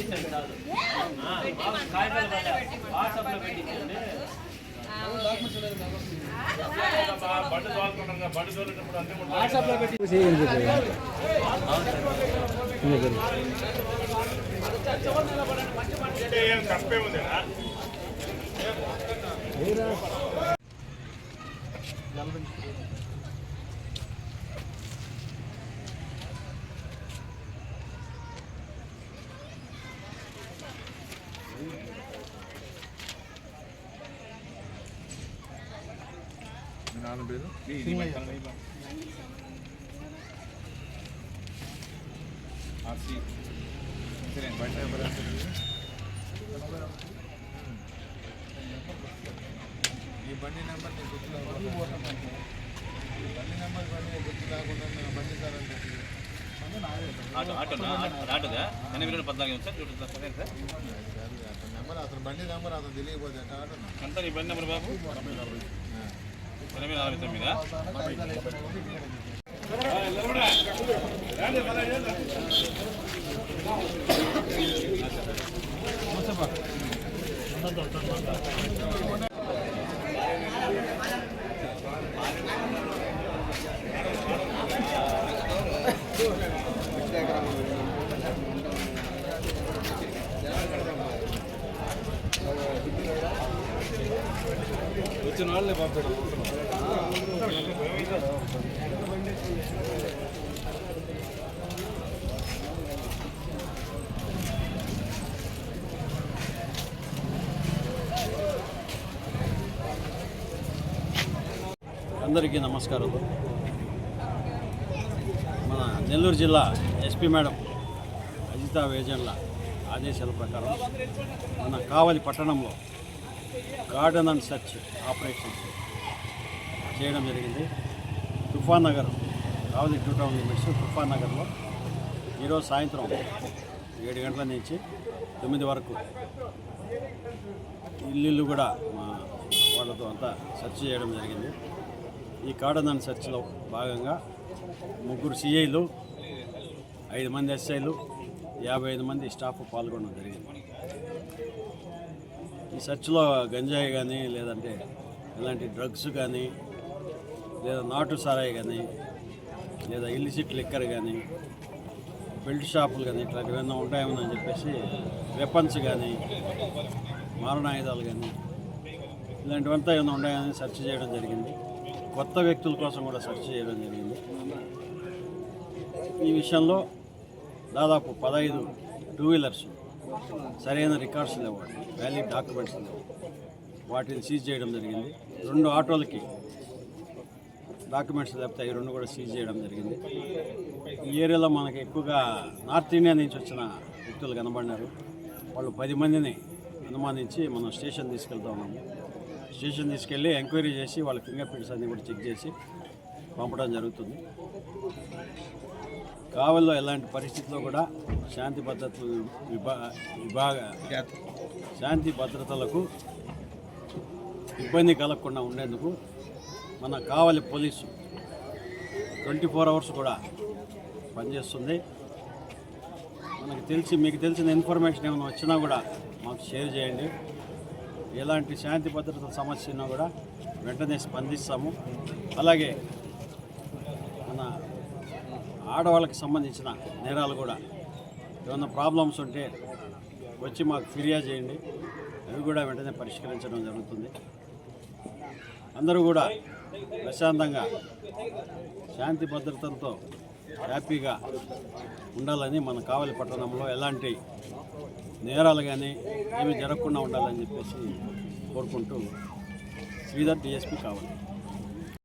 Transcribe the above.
పెట్టించండి చాలు వాట్సాప్లో పెట్టించండి వాట్సాప్లో పెట్టి తప్పే ఉందా నలభై నాన్న పేరు ఆర్సీ సరే బయట నెంబర్ ఎంత ఉంది? ఈ బండి నెంబర్ నీకు గుర్తు లేకుండా ఈ బండి నెంబర్ బండి గుర్తు లేకుండా నేను బండి సార్ అని చెప్పి ఆటో ఆటోనా ఆటో ఆటోగా ఎనిమిది వేల పద్నాలుగు ఉంది సార్ చూడండి సార్ సరే సార్ అతని నెంబర్ అతని బండి నెంబర్ అతను తెలియకపోతే ఎట్లా ఆడున్నా ఎంత నీ బండి నెంబర్ బాబు ఎనిమిది నలభై తొమ్మిదా వచ్చిన వాళ్ళని పంపాడు అందరికీ నమస్కారాలు మన నెల్లూరు జిల్లా ఎస్పీ మేడం అజితా వేజన్ల ఆదేశాల ప్రకారం మన కావలి పట్టణంలో గార్డెన్ అండ్ సెర్చ్ ఆపరేషన్ చేయడం జరిగింది. Tufan Nagar Kavali two town limits Tufan నగర్లో ఈరోజు సాయంత్రం ఏడు గంటల నుంచి తొమ్మిది వరకు ఇల్లు కూడా మా వాళ్ళతో అంతా సెర్చ్ చేయడం జరిగింది. ఈ కాడదాన్ సెర్చ్లో భాగంగా ముగ్గురు సిఐలు ఐదు మంది ఎస్ఐలు యాభై ఐదు మంది స్టాఫ్ పాల్గొనడం జరిగింది. ఈ సర్చ్లో గంజాయి కానీ లేదంటే ఇలాంటి డ్రగ్స్ కానీ లేదా నాటు సారాయి కానీ లేదా ఇల్లిసిట్ లిక్కర్ కానీ బెల్ట్ షాపులు కానీ ఇట్లాంటివి ఏమైనా ఉంటాయేమో అని చెప్పేసి వెపన్స్ కానీ మారణాయుధాలు కానీ ఇలాంటివంతా ఏమైనా ఉన్నాయని సెర్చ్ చేయడం జరిగింది. కొత్త వ్యక్తుల కోసం కూడా సెర్చ్ చేయడం జరిగింది. ఈ విషయంలో దాదాపు పదహైదు టూ వీలర్స్ సరైన రికార్డ్స్ లేవు వ్యాలిడ్ డాక్యుమెంట్స్ లేవు. వాటిని సీజ్ చేయడం జరిగింది. రెండు ఆటోలకి డాక్యుమెంట్స్ లేకపోతే ఈ రెండు కూడా సీజ్ చేయడం జరిగింది. ఈ ఏరియాలో మనకి ఎక్కువగా నార్త్ ఇండియా నుంచి వచ్చిన వ్యక్తులు కనబడినారు. వాళ్ళు పది మందిని అనుమానించి మనం స్టేషన్ తీసుకెళ్తా ఉన్నాము. స్టేషన్ తీసుకెళ్ళి ఎంక్వైరీ చేసి వాళ్ళ ఫింగర్ ప్రింట్స్ అన్నీ కూడా చెక్ చేసి పంపడం జరుగుతుంది. కావల్లో ఎలాంటి పరిస్థితుల్లో కూడా శాంతి భద్రతలు విభా విభాగ శాంతి భద్రతలకు ఇబ్బంది కలగకుండా ఉండేందుకు మన Kavali police twenty four hours కూడా పనిచేస్తుంది. మనకు తెలిసి మీకు తెలిసిన ఇన్ఫర్మేషన్ ఏమైనా వచ్చినా కూడా మాకు షేర్ చేయండి. ఎలాంటి శాంతి భద్రతల సమస్య ఉన్నా కూడా వెంటనే స్పందిస్తాము. అలాగే మన ఆడవాళ్ళకి సంబంధించిన నేరాలు కూడా ఏమైనా ప్రాబ్లమ్స్ ఉంటే వచ్చి మాకు ఫిర్యాదు చేయండి. అవి కూడా వెంటనే పరిష్కరించడం జరుగుతుంది. అందరూ కూడా ప్రశాంతంగా శాంతి భద్రతలతో హ్యాపీగా ఉండాలని మన కావలి పట్టణంలో ఎలాంటి నేరాలు కానీ ఏమి జరగకుండా ఉండాలని చెప్పేసి కోరుకుంటూ శ్రీధర్ డిఎస్పీ కావాలి.